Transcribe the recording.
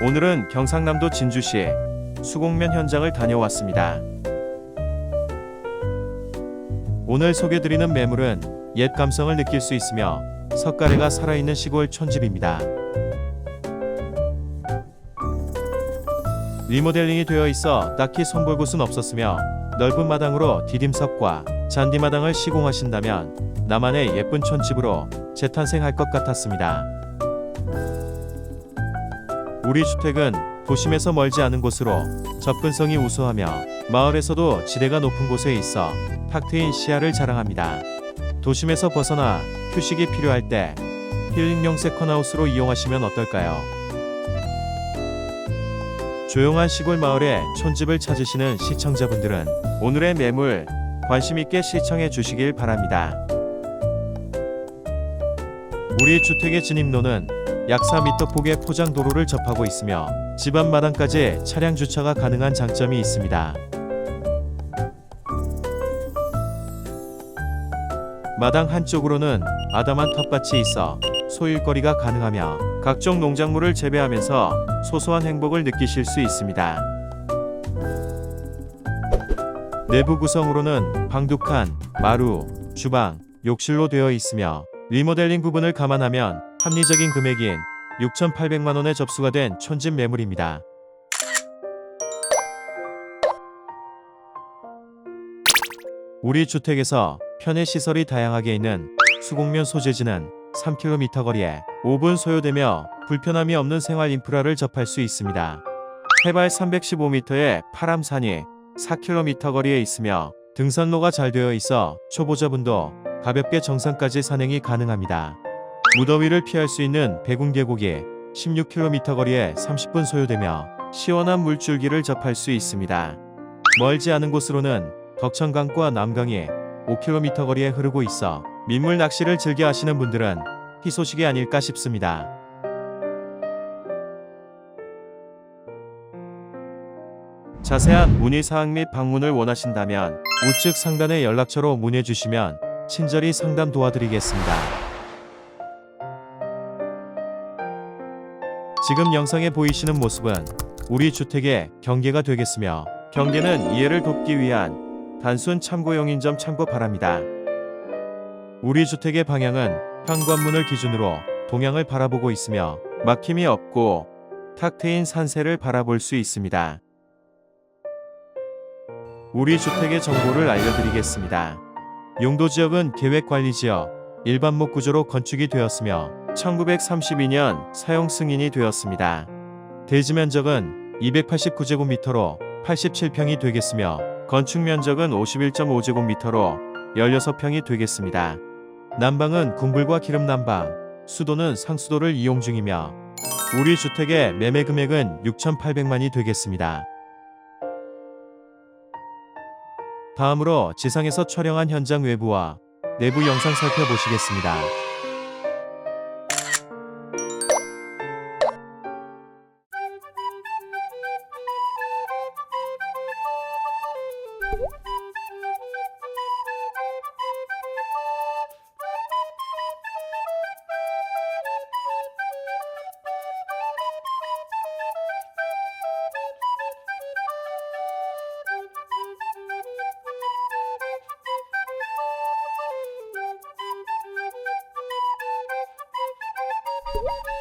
오늘은 경상남도 진주시 수곡면 현장을 다녀왔습니다. 오늘 소개드리는 매물은 옛 감성을 느낄 수 있으며 석가래가 살아있는 시골 촌집입니다. 리모델링이 되어 있어 딱히 손볼 곳은 없었으며 넓은 마당으로 디딤석과 잔디마당을 시공하신다면 나만의 예쁜 촌집으로 재탄생할 것 같았습니다. 우리 주택은 도심에서 멀지 않은 곳으로 접근성이 우수하며 마을에서도 지대가 높은 곳에 있어 탁 트인 시야를 자랑합니다. 도심에서 벗어나 휴식이 필요할 때 힐링용 세컨하우스로 이용하시면 어떨까요? 조용한 시골 마을에 촌집을 찾으시는 시청자분들은 오늘의 매물 관심 있게 시청해 주시길 바랍니다. 우리 주택의 진입로는 약 4m 폭의 포장 도로를 접하고 있으며 집 앞 마당까지 차량 주차가 가능한 장점이 있습니다. 마당 한쪽으로는 아담한 텃밭이 있어 소일거리가 가능하며 각종 농작물을 재배하면서 소소한 행복을 느끼실 수 있습니다. 내부 구성으로는 방두칸, 마루, 주방, 욕실로 되어 있으며 리모델링 부분을 감안하면 합리적인 금액인 6,800만 원에 접수가 된 촌집 매물입니다. 우리 주택에서 편의 시설이 다양하게 있는 수곡면 소재지는 3km 거리에 5분 소요되며 불편함이 없는 생활 인프라를 접할 수 있습니다. 해발 315m의 파람산이 4km 거리에 있으며 등산로가 잘 되어 있어 초보자분도 가볍게 정상까지 산행이 가능합니다. 무더위를 피할 수 있는 백운 계곡이 16km 거리에 30분 소요되며 시원한 물줄기를 접할 수 있습니다. 멀지 않은 곳으로는 덕천강과 남강이 5km 거리에 흐르고 있어 민물 낚시를 즐겨 하시는 분들은 희소식이 아닐까 싶습니다. 자세한 문의 사항 및 방문을 원하신다면 우측 상단의 연락처로 문의 주시면 친절히 상담 도와드리겠습니다. 지금 영상에 보이시는 모습은 우리 주택의 경계가 되겠으며 경계는 이해를 돕기 위한 단순 참고용인 점 참고 바랍니다. 우리 주택의 방향은 현관문을 기준으로 동향을 바라보고 있으며 막힘이 없고 탁 트인 산세를 바라볼 수 있습니다. 우리 주택의 정보를 알려드리겠습니다. 용도 지역은 계획 관리 지역 일반목 구조로 건축이 되었으며 1932년 사용 승인이 되었습니다. 대지 면적은 289제곱미터로 87평이 되겠으며 건축 면적은 51.5제곱미터로 16평이 되겠습니다. 난방은 궁불과 기름 난방, 수도는 상수도를 이용 중이며 우리 주택의 매매 금액은 6,800만이 되겠습니다. 다음으로 지상에서 촬영한 현장 외부와 내부 영상 살펴보시겠습니다. Woo-hoo!